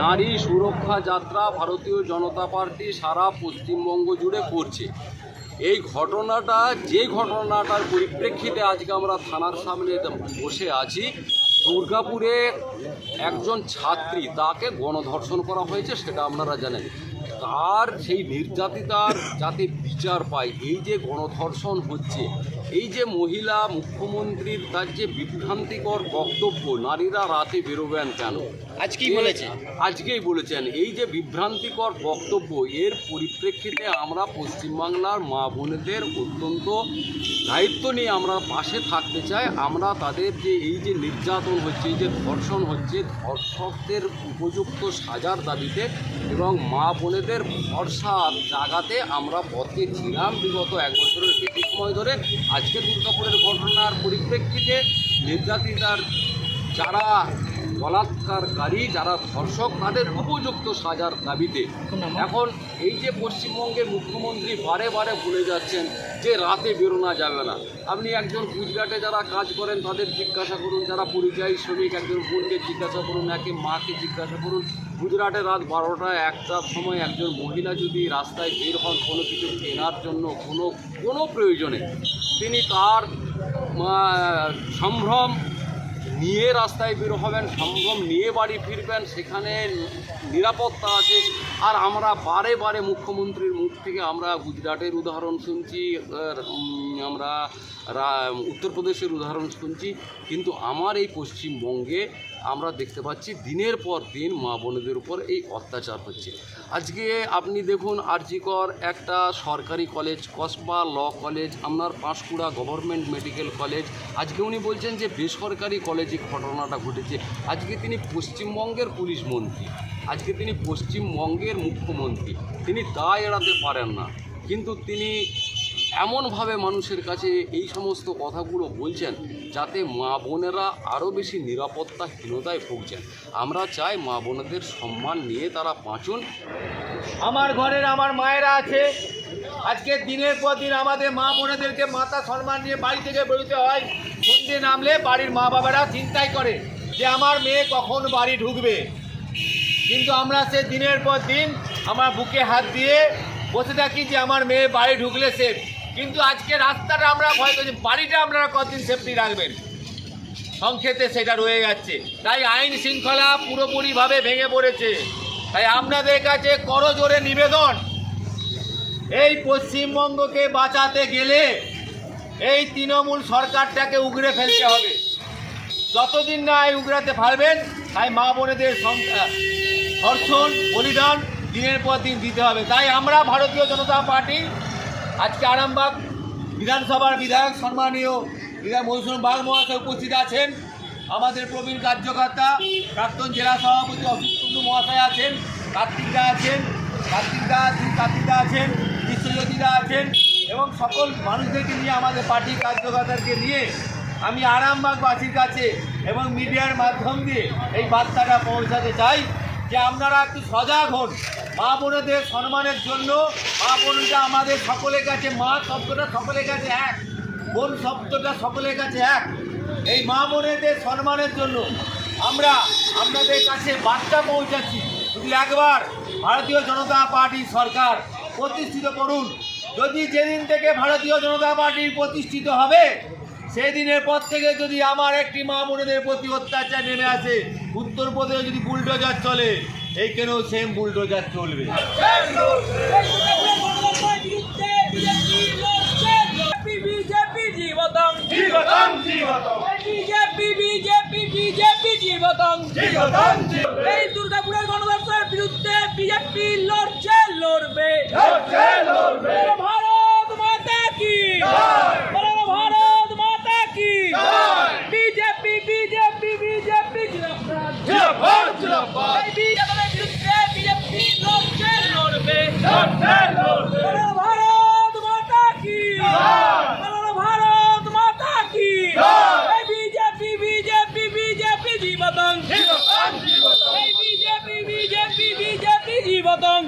নারী সুরক্ষা যাত্রা ভারতীয় জনতা পার্টি সারা পশ্চিমবঙ্গ জুড়ে করছে। এই ঘটনাটা, যে ঘটনাটার পরিপ্রেক্ষিতে আজকে আমরা থানার সামনে বসে আছি। দুর্গাপুরে একজন ছাত্রী, তাকে গণধর্ষণ করা হয়েছে, সেটা আপনারা জানেন। তার সেই নির্যাতিতার যাতে বিচার পায় এই যে গণধর্ষণ হচ্ছে এই যে মহিলা মুখ্যমন্ত্রীর তার যে বিভ্রান্তিকর বক্তব্য নারীরা রাতে বেরোবেন কেন? আজকেই বলেছে। আজকেই বলেছেন এই যে বিভ্রান্তিকর বক্তব্য এর পরিপ্রেক্ষিতে আমরা পশ্চিমবাংলার মা বোনেদের অত্যন্ত দায়িত্ব নিয়ে আমরা পাশে থাকতে চাই। আমরা তাদের যে এই যে নির্যাতন হচ্ছে এই যে ধর্ষণ হচ্ছে ধর্ষকদের উপযুক্ত সাজার দাবিতে এবং মা বোনেদের ভরসা জাগাতে আমরা পথে ছিলাম বিগত এক বছরের বেশি সময় ধরে। আজকে দুর্গাপুরের ঘটনার পরিপ্রেক্ষিতে নির্যাতিতার যারা বলাৎকারকারী, যারা ধর্ষক, তাদের উপযুক্ত সাজার দাবিতে। এখন এই যে পশ্চিমবঙ্গের মুখ্যমন্ত্রী বারে বারে বলে যাচ্ছেন যে রাতে বেরোনো যাবে না। আপনি একজন গুজরাটে যারা কাজ করেন, তাদের জিজ্ঞাসা করুন, যারা পরিযায়ী শ্রমিক, একজন বোনকে জিজ্ঞাসা করুন, একে মাকে জিজ্ঞাসা করুন গুজরাটে রাত বারোটা একটার সময় একজন মহিলা যদি রাস্তায় বের হন, কোনো কিছু কেনার জন্য কোনো কোনো প্রয়োজনে তিনি তার সম্ভ্রম নিয়ে রাস্তায় বের হবেন, সম্ভ্রম নিয়ে বাড়ি ফিরবেন, সেখানে নিরাপত্তা আছে। আর আমরা বারে বারে মুখ্যমন্ত্রীর মুখ থেকে আমরা গুজরাটের উদাহরণ শুনছি আমরা উত্তরপ্রদেশের উদাহরণ শুনছি, কিন্তু আমার এই পশ্চিমবঙ্গে আমরা দেখতে পাচ্ছি দিনের পর দিন মা বোনেদের উপর এই অত্যাচার হচ্ছে। আজকে আপনি দেখুন আরজিকর একটা সরকারি কলেজ, কসবা ল কলেজ আপনার পাঁশকুড়া গভর্নমেন্ট মেডিকেল কলেজ। আজকে উনি বলছেন যে বেসরকারি কলেজে ঘটনাটা ঘটেছে। আজকে তিনি পশ্চিমবঙ্গের পুলিশ মন্ত্রী, আজকে তিনি পশ্চিমবঙ্গের মুখ্যমন্ত্রী। তিনি দায় এড়াতে পারেন না। কিন্তু তিনি এমনভাবে মানুষের কাছে এই সমস্ত কথাগুলো বলছেন যাতে মা বোনেরা আরও বেশি নিরাপত্তাহীনতায় ভুগছেন। আমরা চাই মা বোনেদের সম্মান নিয়ে তারা বাঁচুন। আমার ঘরের আমার মায়েরা আছে। আজকে দিনের পর দিন আমাদের মা বোনেদেরকে মাতা সম্মান নিয়ে বাড়ি থেকে বেরোতে হয়। সন্ধ্যে নামলে বাড়ির মা বাবারা চিন্তাই করে যে আমার মেয়ে কখন বাড়ি ঢুকবে। কিন্তু আমরা সে দিনের পর দিন আমার বুকে হাত দিয়ে বসে থাকি যে আমার মেয়ে বাড়ি ঢুকলে সেফ কিন্তু আজকে রাস্তাটা আমরা ভয় করছি, বাড়িটা আপনারা কতদিন সেফটি রাখবেন? সংক্ষেপে সেটা রয়ে যাচ্ছে। তাই আইন শৃঙ্খলা পুরোপুরিভাবে ভেঙে পড়েছে। তাই আপনাদের কাছে করজোরে নিবেদন, এই পশ্চিমবঙ্গকে বাঁচাতে গেলে এই তৃণমূল সরকারটাকে উগড়ে ফেলতে হবে। যতদিন না এই উগড়াতে পারবেন, তাই মা বোনেদের ধর্ষণ বলিদান দিনের পর দিন দিতে হবে। তাই আমরা ভারতীয় জনতা পার্টি আজকে আরামবাগ বিধানসভার বিধায়ক সম্মানীয় বিধায়ক মধুসূদন বাগ মহাশয় উপস্থিত আছেন। আমাদের প্রবীণ কার্যকর্তা, প্রাক্তন জেলা সভাপতি অসিত কুণ্ডু মহাশয় আছেন, কার্তিকদা আছেন কার্তিকদা আছেন কার্তিকদা আছেন, বিশ্বজ্যোতিদা আছেন এবং সকল মানুষদেরকে নিয়ে, আমাদের পার্টি কার্যকর্তাকে নিয়ে আমি আরামবাগবাসীর কাছে এবং মিডিয়ার মাধ্যম দিয়ে এই বার্তাটা পৌঁছাতে চাই। যে আপনারা একটু সজাগ হন। মা বোনেদের সম্মানের জন্য, মা বোনটা আমাদের সকলের কাছে মা শব্দটা সকলের কাছে এক, বোন শব্দটা সকলের কাছে এক। এই মা বোনেদের সম্মানের জন্য আমরা আপনাদের কাছে বার্তা পৌঁছাচ্ছি। শুধু একবার ভারতীয় জনতা পার্টি সরকার প্রতিষ্ঠিত করুন, যদি যেদিন থেকে ভারতীয় জনতা পার্টি প্রতিষ্ঠিত হবে সেই দিনের পর থেকে যদি আমার একটি মা বোনেদের প্রতি অত্যাচার নেমে আসে, উত্তরপ্রদেশে যদি বুলডোজার চলে, এইখানেও সেম বুলডোজার চলবে। এই দুর্গাপুরের গণধর্ষণের বিরুদ্ধে বিজেপি লড়ছে, লড়বে।